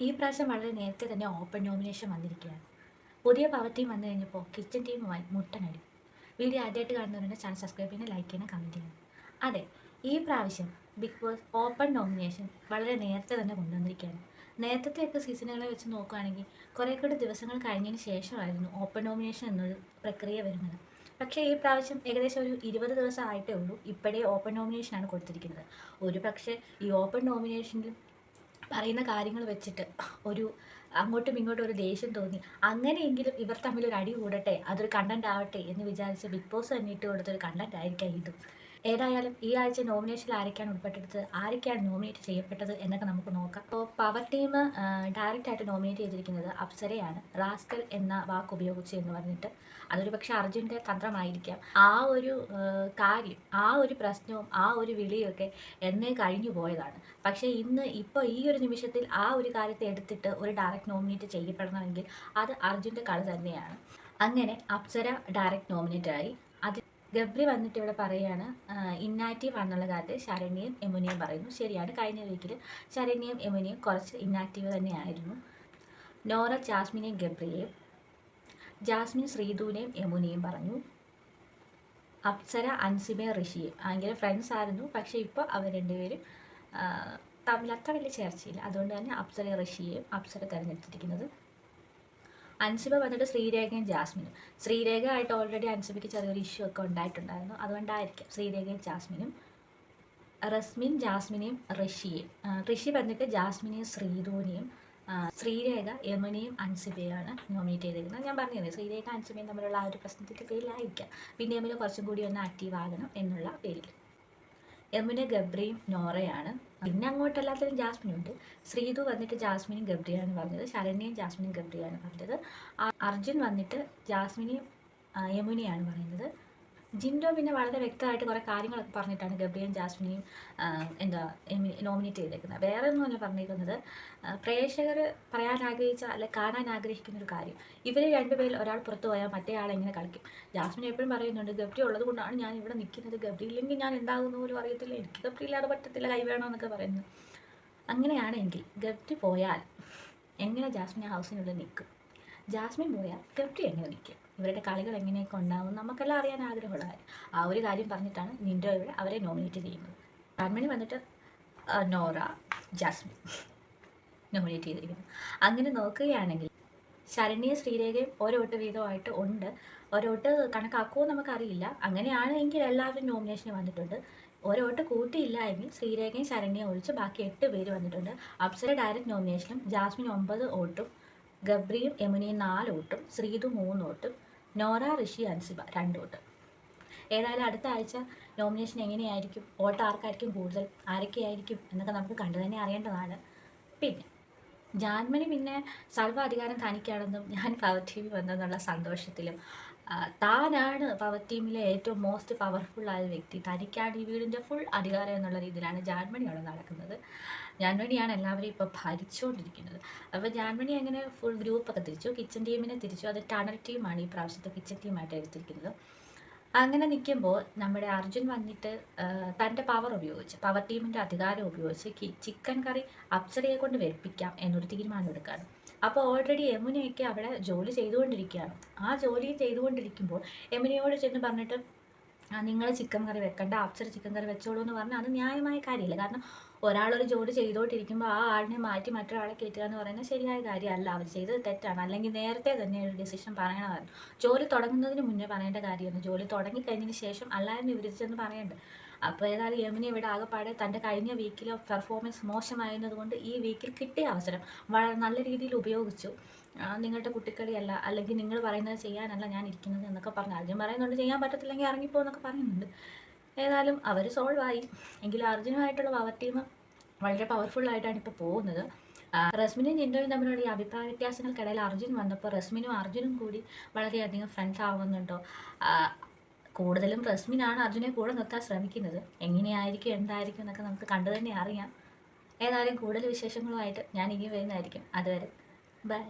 ഈ പ്രാവശ്യം വളരെ നേരത്തെ തന്നെ ഓപ്പൺ നോമിനേഷൻ വന്നിരിക്കുകയാണ്. പുതിയ പവർ ടീം വന്നു കഴിഞ്ഞപ്പോൾ കിച്ചൺ ടീമുമായി മുട്ടനടി. വീഡിയോ ആദ്യമായിട്ട് കാണുന്നവരുടെ ചാനൽ സബ്സ്ക്രൈബ് ചെയ്യണം ലൈക്ക് ചെയ്യണം കമന്റ് ചെയ്യണം അതെ ഈ പ്രാവശ്യം ബിഗ് ബോസ് ഓപ്പൺ നോമിനേഷൻ വളരെ നേരത്തെ തന്നെ കൊണ്ടുവന്നിരിക്കുകയാണ്. നേരത്തെയൊക്കെ സീസണുകളെ വെച്ച് നോക്കുകയാണെങ്കിൽ കുറേ കൂടി ദിവസങ്ങൾ കഴിഞ്ഞതിന് ശേഷമായിരുന്നു ഓപ്പൺ നോമിനേഷൻ എന്നൊരു പ്രക്രിയ വരുന്നത്. പക്ഷേ ഈ പ്രാവശ്യം ഏകദേശം ഒരു ഇരുപത് ദിവസം ആയിട്ടേ ഉള്ളൂ ഇപ്പോഴേ ഓപ്പൺ നോമിനേഷനാണ് കൊടുത്തിരിക്കുന്നത്. ഒരു പക്ഷേ ഈ ഓപ്പൺ നോമിനേഷനിൽ പറയുന്ന കാര്യങ്ങൾ വെച്ചിട്ട് ഒരു അങ്ങോട്ടും ഇങ്ങോട്ടും ഒരു ദേഷ്യം തോന്നി. അങ്ങനെയെങ്കിലും ഇവർ തമ്മിൽ ഒരു അടി കൂടട്ടെ അതൊരു കണ്ടന്റ് ആവട്ടെ എന്ന് വിചാരിച്ച് ബിഗ് ബോസ് തന്നെ ഇട്ട് കൊടുത്തൊരു കണ്ടന്റ് ആയിരിക്കാം ഇതും. ഏതായാലും ഈ ആഴ്ച നോമിനേഷനിൽ ആരൊക്കെയാണ് ഉൾപ്പെട്ടെടുത്തത് ആരൊക്കെയാണ് നോമിനേറ്റ് ചെയ്യപ്പെട്ടത് എന്നൊക്കെ നമുക്ക് നോക്കാം. അപ്പോൾ പവർ ടീം ഡയറക്റ്റ് ആയിട്ട് നോമിനേറ്റ് ചെയ്തിരിക്കുന്നത് അപ്സരയാണ്. റാസ്കൽ എന്ന വാക്ക് ഉപയോഗിച്ച് എന്ന് പറഞ്ഞിട്ട്. അതൊരു പക്ഷെ അർജുന്റെ തന്ത്രമായിരിക്കാം. ആ ഒരു കാര്യം ആ ഒരു പ്രശ്നവും ആ ഒരു വിളിയൊക്കെ എന്നേ കഴിഞ്ഞു പോയതാണ്. പക്ഷേ ഇന്ന് ഇപ്പോൾ ഈ ഒരു നിമിഷത്തിൽ ആ ഒരു കാര്യത്തെ എടുത്തിട്ട് ഒരു ഡയറക്റ്റ് നോമിനേറ്റ് ചെയ്യപ്പെടണമെങ്കിൽ അത് അർജുന്റെ കളി തന്നെയാണ്. അങ്ങനെ അപ്സര ഡയറക്റ്റ് നോമിനേറ്റ് ആയി. ഗബ്രി വന്നിട്ട് ഇവിടെ പറയുകയാണ് ഇന്നാക്റ്റീവ് ആണെന്നുള്ള കാര്യത്തിൽ ശരണ്യയും യമുനയും പറയുന്നു. ശരിയാണ് കഴിഞ്ഞ വീക്കിൽ ശരണ്യയും യമുനയും കുറച്ച് ഇന്നാക്റ്റീവ് തന്നെയായിരുന്നു. നോറ ജാസ്മിനെയും ഗബ്രിയെയും ജാസ്മിൻ ശ്രീധുവിനെയും യമുനയും പറഞ്ഞു. അപ്സര അൻസിമയും ഋഷിയും ഭയങ്കര ഫ്രണ്ട്സ് ആയിരുന്നു. പക്ഷേ ഇപ്പോൾ അവർ രണ്ടുപേരും തമ്മിൽ അത്ര വലിയ ചേർച്ചയില്ല. അതുകൊണ്ട് തന്നെ അപ്സര ഋഷിയെയും അപ്സര തിരഞ്ഞെടുത്തിരിക്കുന്നത് അൻസിബ വന്നിട്ട് ശ്രീരേഖയും ജാസ്മിനും. ശ്രീരേഖ ആയിട്ട് ഓൾറെഡി അൻസിബയ്ക്ക് ചെറിയൊരു ഇഷ്യൂ ഒക്കെ ഉണ്ടായിട്ടുണ്ടായിരുന്നു. അതുകൊണ്ടായിരിക്കും ശ്രീരേഖയും ജാസ്മിനും റസ്മിൻ ജാസ്മിനെയും ഋഷിയും ഋഷി വന്നിട്ട് ജാസ്മിനെയും ശ്രീധൂനെയും ശ്രീരേഖ യമനെയും അൻസിബയാണ് നോമിനേറ്റ് ചെയ്തിരിക്കുന്നത്. ഞാൻ പറഞ്ഞിരുന്നു ശ്രീരേഖ അൻസിബയും തമ്മിലുള്ള ആ ഒരു പ്രശ്നത്തിന്റെ പേരിലായിരിക്കാം. പിന്നെ യമുന കുറച്ചും കൂടി ഒന്ന് ആക്റ്റീവ് ആകണം എന്നുള്ള പേരിൽ. യമുന ഗബ്രിയും നോറയാണ്. പിന്നെ അങ്ങോട്ട് എല്ലാത്തിലും ജാസ്മിൻ ഉണ്ട്. ശ്രീതു വന്നിട്ട് ജാസ്മിനും ഗബ്രിയാണ് പറഞ്ഞത്. ശരണ്യയും ജാസ്മിനും ഗബ്രിയാണ് പറഞ്ഞത്. അർജുൻ വന്നിട്ട് ജാസ്മിനെയും യമുനയാണ് പറയുന്നത്. ജിൻഡോ പിന്നെ വളരെ വ്യക്തമായിട്ട് കുറേ കാര്യങ്ങളൊക്കെ പറഞ്ഞിട്ടാണ് ഗബ്രിയും ജാസ്മിനെയും എന്താ നോമിനേറ്റ് ചെയ്തേക്കുന്നത്. വേറെ ഒന്നുമല്ല പറഞ്ഞിരിക്കുന്നത് പ്രേക്ഷകർ പറയാൻ ആഗ്രഹിച്ച അല്ലെ കാണാൻ ആഗ്രഹിക്കുന്ന ഒരു കാര്യം. ഇവർ രണ്ടുപേരിൽ ഒരാൾ പുറത്തു പോയാൽ മറ്റേ ആൾ എങ്ങനെ കളിക്കും? ജാസ്മിൻ എപ്പോഴും പറയുന്നുണ്ട് ഗബ്രി ഉള്ളത് കൊണ്ടാണ് ഞാൻ ഇവിടെ നിൽക്കുന്നത് ഗബ്രി ഇല്ലെങ്കിൽ ഞാൻ എന്താകുന്ന പോലും അറിയത്തില്ല. എനിക്ക് ഗബ്രി ഇല്ലാതെ പറ്റത്തില്ല കൈ വേണമെന്നൊക്കെ പറയുന്നു അങ്ങനെയാണെങ്കിൽ ഗബ്രി പോയാൽ എങ്ങനെ ജാസ്മിൻ ഹൗസിനുള്ളിൽ നിൽക്കും? ജാസ്മിൻ ബോയ ഗബ്രി എങ്ങനെ നിൽക്കും ഇവരുടെ കളികൾ എങ്ങനെയൊക്കെ ഉണ്ടാവും നമുക്കെല്ലാം അറിയാൻ ആഗ്രഹമുള്ള കാര്യം. ആ ഒരു കാര്യം പറഞ്ഞിട്ടാണ് നിന്റെ അവരെ നോമിനേറ്റ് ചെയ്യുന്നത്. കൺമണി വന്നിട്ട് നോറ ജാസ്മിൻ നോമിനേറ്റ് ചെയ്തിരിക്കുന്നു. അങ്ങനെ നോക്കുകയാണെങ്കിൽ ശരണ്യ ശ്രീരേഖയും ഓരോ വോട്ട് വീതമായിട്ട് ഉണ്ട്. ഓരോ ഓരോട്ട് കണക്കാക്കുമോ നമുക്കറിയില്ല. അങ്ങനെയാണ് എങ്കിൽ എല്ലാവരും നോമിനേഷന് വന്നിട്ടുണ്ട്. ഓരോ ഓരോട്ട് കൂട്ടിയില്ല എങ്കിൽ ശ്രീരേഖയും ശരണ്യയും ഒഴിച്ച് ബാക്കി എട്ട് പേര് വന്നിട്ടുണ്ട്. അപ്സര ഡയറക്റ്റ് നോമിനേഷനും ജാസ്മിൻ ഒമ്പത് വോട്ടും ഗബ്രിയും യമുനയും നാല് വോട്ടും ശ്രീതു മൂന്ന് വോട്ടും നോറ ഋഷി അൻസിബ രണ്ട് വോട്ട് ഏതായാലും അടുത്ത ആഴ്ച നോമിനേഷൻ എങ്ങനെയായിരിക്കും? വോട്ട് ആർക്കായിരിക്കും കൂടുതൽ? ആരൊക്കെയായിരിക്കും? എന്നൊക്കെ നമുക്ക് കണ്ടു തന്നെ അറിയേണ്ടതാണ്. പിന്നെ ജാൻമണി പിന്നെ സർവ അധികാരം തനിക്കാണെന്നും ഞാൻ പവർ ടി വി വന്നെന്നുള്ള സന്തോഷത്തിലും താനാണ് പവർ ടീമിലെ ഏറ്റവും മോസ്റ്റ് പവർഫുൾ ആയ വ്യക്തി. തനിക്കാണ് ഈ വീടിന്റെ ഫുൾ അധികാരം എന്നുള്ള രീതിയിലാണ് ജാൻമണി അവിടെ നടക്കുന്നത്. ജാൻമണിയാണ് എല്ലാവരെയും ഇപ്പോൾ ഭരിച്ചുകൊണ്ടിരിക്കുന്നത്. അപ്പോൾ ജാൻമണി അങ്ങനെ ഫുൾ ഗ്രൂപ്പൊക്കെ തിരിച്ചു. കിച്ചൺ ടീമിനെ തിരിച്ചു. അത് ടണൽ ടീമാണ് ഈ പ്രാവശ്യത്തെ കിച്ചൺ ടീമായിട്ട് എടുത്തിരിക്കുന്നത്. അങ്ങനെ നിൽക്കുമ്പോൾ നമ്മുടെ അർജുൻ വന്നിട്ട് തന്റെ പവർ ഉപയോഗിച്ച് പവർ ടീമിന്റെ അധികാരം ഉപയോഗിച്ച് ചിക്കൻ കറി അപ്സരയെ കൊണ്ട് വെപ്പിക്കാം എന്നൊരു തീരുമാനം എടുക്കുകയാണ് അപ്പോൾ ഓൾറെഡി യമുനയൊക്കെ അവിടെ ജോലി ചെയ്തുകൊണ്ടിരിക്കുകയാണ്. ആ ജോലി ചെയ്തുകൊണ്ടിരിക്കുമ്പോൾ യമുനയോട് ചെന്ന് പറഞ്ഞിട്ട് നിങ്ങൾ ചിക്കൻ കറി വെക്കണ്ട അപ്സര ചിക്കൻ കറി വെച്ചോളൂ എന്ന് പറഞ്ഞാൽ അത് ന്യായമായ കാര്യമില്ല. കാരണം ഒരാളൊരു ജോലി ചെയ്തുകൊണ്ടിരിക്കുമ്പോൾ ആ ആളിനെ മാറ്റി മറ്റൊരാളെ കയറ്റുക എന്ന് പറയുന്നത് ശരിയായ കാര്യമല്ല. അവർ ചെയ്തത് തെറ്റാണ്. അല്ലെങ്കിൽ നേരത്തെ തന്നെ ഒരു ഡിസിഷൻ പറയണമായിരുന്നു. ജോലി തുടങ്ങുന്നതിന് മുന്നേ പറയേണ്ട കാര്യമാണ് ജോലി തുടങ്ങിക്കഴിഞ്ഞതിന് ശേഷം അല്ലായിരുന്നു ഇവർ ചെന്ന് പറയേണ്ടത് അപ്പോൾ ഏതായാലും യമുന ഇവിടെ ആകെപ്പാടെ തന്റെ കഴിഞ്ഞ വീക്കിലെ പെർഫോമൻസ് മോശമായിരുന്നതുകൊണ്ട് ഈ വീക്കിൽ കിട്ടിയ അവസരം വളരെ നല്ല രീതിയിൽ ഉപയോഗിച്ചു. നിങ്ങളുടെ കുട്ടിക്കളിയല്ല അല്ലെങ്കിൽ നിങ്ങൾ പറയുന്നത് ചെയ്യാനല്ല ഞാൻ ഇരിക്കുന്നത് എന്നൊക്കെ പറഞ്ഞു. ആദ്യം പറയുന്നുണ്ട് ചെയ്യാൻ പറ്റത്തില്ലെങ്കിൽ ഇറങ്ങിപ്പോ എന്നൊക്കെ പറയുന്നുണ്ട്. ഏതായാലും അവർ സോൾവ് ആയി. എങ്കിലും അർജുനുമായിട്ടുള്ള പവർ ടീം വളരെ പവർഫുൾ ആയിട്ടാണ് ഇപ്പോൾ പോകുന്നത്. റസ്മിനും ജിൻഡോയും തമ്മിലുള്ള ഈ അഭിപ്രായ വ്യത്യാസങ്ങൾക്കിടയിൽ അർജുൻ വന്നപ്പോൾ റസ്മിനും അർജുനും കൂടി വളരെയധികം ഫ്രണ്ട്സ് ആവുന്നുണ്ടോ? കൂടുതലും റസ്മിനാണ് അർജുനെ കൂടെ നിർത്താൻ ശ്രമിക്കുന്നത്. എങ്ങനെയായിരിക്കും എന്തായിരിക്കും എന്നൊക്കെ നമുക്ക് കണ്ടു തന്നെ അറിയാം. ഏതായാലും കൂടുതൽ വിശേഷങ്ങളുമായിട്ട് ഞാൻ ഇനി വരുന്നതായിരിക്കും. അതുവരെ ബൈ